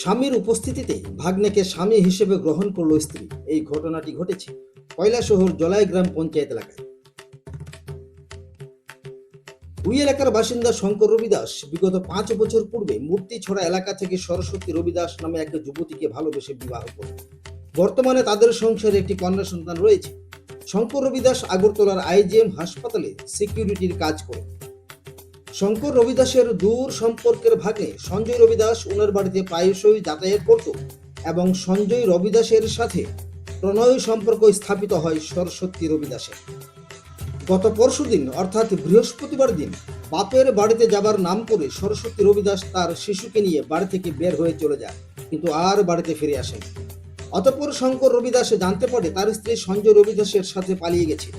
স্বামীর উপস্থিতিতে ভাগ্নেকে স্বামী হিসেবে গ্রহণ করল স্ত্রী। এই ঘটনাটি ঘটেছে কয়লাশহর জলাই গ্রাম পঞ্চায়েত এলাকায়। ওই এলাকার বাসিন্দা শঙ্কর রবিদাস বিগত পাঁচ বছর পূর্বে মূর্তি ছড়া এলাকা থেকে সরস্বতী রবিদাস নামে এক যুবতীকে ভালোবেসে বিবাহ করে। বর্তমানে তাদের সংসারে একটি কন্যা সন্তান রয়েছে। শঙ্কর রবিদাস আগরতলার আইজিএম হাসপাতালে সিকিউরিটির কাজ করে। শঙ্কর রবিদাসের দূর সম্পর্কের ভাগে সঞ্জয় রবিদাস ওনার বাড়িতে প্রায়শই যাতায়াত করত এবং সঞ্জয় রবিদাসের সাথে প্রণয় সম্পর্ক স্থাপিত হয় সরস্বতী রবিদাসের। গত পরশুদিন অর্থাৎ বৃহস্পতিবার দিন, বাপের বাড়িতে যাবার নাম করে সরস্বতী রবিদাস তার শিশুকে নিয়ে বাড়ি থেকে বের হয়ে চলে যায়, কিন্তু আর বাড়িতে ফিরে আসেন। অতঃপর শঙ্কর রবিদাস জানতে পারে তার স্ত্রী সঞ্জয় রবিদাসের সাথে পালিয়ে গেছে।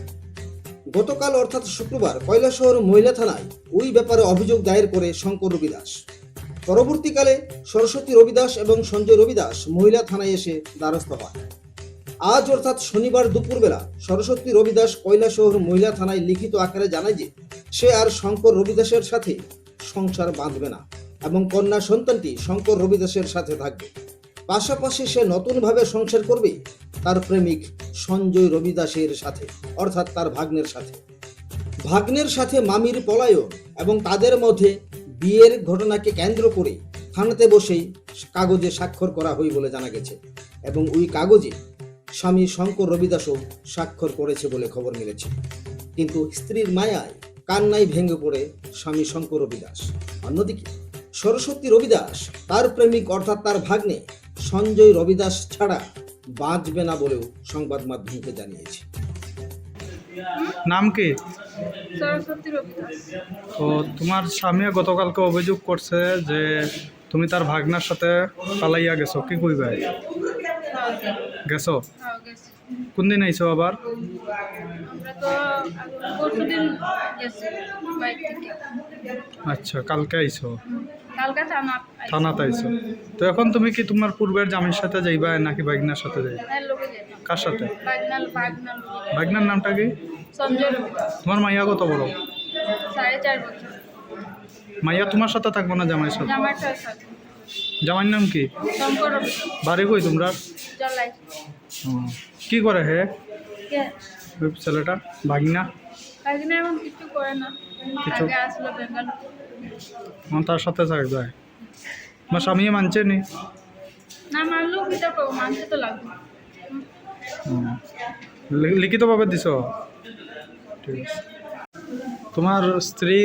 গতকাল অর্থাৎ শুক্রবার কৈলাসহর মহিলা থানায় ওই ব্যাপারে অভিযোগ দায়ের করে শঙ্কর রবিদাস। পরবর্তীকালে সরস্বতী রবিদাস এবং সঞ্জয় রবিদাস মহিলা থানায় এসে দ্বারস্থ হয়। আজ অর্থাৎ শনিবার দুপুরবেলা সরস্বতী রবিদাস কৈলাসহর মহিলা থানায় লিখিত আকারে জানায় যে, সে আর শঙ্কর রবিদাসের সাথে সংসার বাঁধবে না এবং কন্যা সন্তানটি শঙ্কর রবিদাসের সাথে থাকবে। পাশাপাশি সে নতুনভাবে সংসার করবে তার প্রেমিক সঞ্জয় রবিদাসের সাথে, অর্থাৎ তার ভাগ্নের সাথে। ভাগ্নের সাথে মামির পলায়ন এবং তাদের মধ্যে বিয়ের ঘটনাকে কেন্দ্র করে থানাতে বসেই কাগজে স্বাক্ষর করা হয় বলে জানা গেছে এবং ওই কাগজে স্বামী শঙ্কর রবিদাসও স্বাক্ষর করেছে বলে খবর মিলেছে। কিন্তু স্ত্রীর মায়ায় কান্নায় ভেঙে পড়ে স্বামী শঙ্কর রবিদাস। অন্যদিকে সরস্বতী রবিদাস, তার প্রেমিক অর্থাৎ তার ভাগ্নে সঞ্জয় রবিদাস ছাড়া বাঁচবে না বলেও সংবাদ মাধ্যমকে জানিয়েছে। নাম কি? তো তোমার স্বামী গতকালকে অভিযোগ করছে যে তুমি তার ভাগনার সাথে পালাইয়া গেছো। কি কইবা? গেছো? হ্যাঁ গেছি। কোন দিন আইছো আবার? আমরা তো পরশু দিন গেছি বাইক থেকে। আচ্ছা কালকে আইছো? কালকে থানা আইছি। থানাতে আইছো। তো এখন তুমি কি তোমার পূর্বের জামির সাথে যাইবা নাকি ভাগনার সাথে যাইবা? হ্যাঁ যেতাম কার সাথে? ভাগনার নামটা কি? তোমার মাইয়া কত বড়? মাইয়া তোমার সাথে থাকব না জামাইয়ের সাথে? জামাইয়ের নাম কি? বাড়ি কই তোমরা? কি করে হে? ছেলেটা? ভাগনা? বাগনা এখন কিছু করে না। কিছু? তার সাথে থাকবে আমার স্বামী মানছে নি না মানলেও কিটা করব মানতে তো লাগবে লিখিতভাবে দিছ ঠিক আছে তোমার স্ত্রী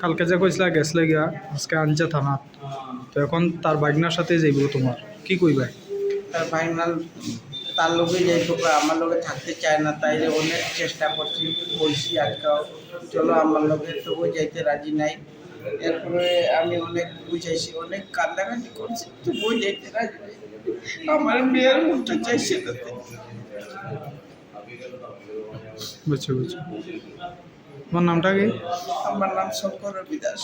কালকে যে কইসলা গেছলে গিয়া আজকে আনছে থানাত তো এখন তার বাগনার সাথে যাইব তোমার কি কইবা তার ফাইনাল তার লোকে যাইতো কয়, আমার লোকে থাকতে চায় না তাই অনেক চেষ্টা করছি বলছি আজকাল চলো আমার লোকে তবু যাইতে রাজি নাই। এরপরে আমি অনেক বুঝাইছি অনেক কান্দাকাটি করছি তবুও যাইতে রাজি নাই। আমার মেয়ের মুখটা চাইছে না। তো। বুঝছি বুঝছি। তোমার নামটা কি? আমার নাম শঙ্কর রবিদাস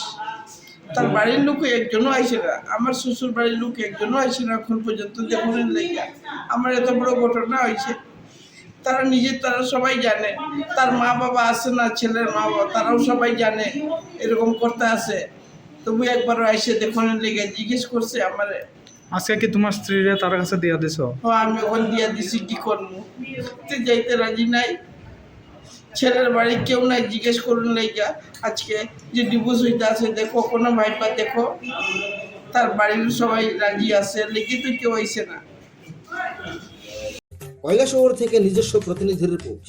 তার বাড়ির লোক একজনও আইসে না। আমার শ্বশুর বাড়ির লোক একজনও আইসে না এখন পর্যন্ত দেখুন লেগে আমার এত বড় ঘটনা হয়েছে। তারা নিজে তারা সবাই জানে। তার মা বাবা আসে না ছেলের মা বাবা তারাও সবাই জানে এরকম করতে আসে তবু একবারও আইসে দেখুন লেগে জিজ্ঞেস করছে আমারে। আজকে কি তোমার স্ত্রীরা তার কাছে দিয়া দিছ? আমি ওখান দিয়া দিছি কি করব? যাইতে রাজি নাই। ছেলের বাড়ি কেউ নাই, জিজ্ঞেস করুন লাইকা আজকে যে ডিভোর্স হইতে আছে, দেখো, কোনো ভাইপা দেখো, তার বাড়ির সবাই রাজি আছে লেগে তো কেউ আইসে না। কয়লা শহর থেকে নিজস্ব প্রতিনিধি রিপোর্ট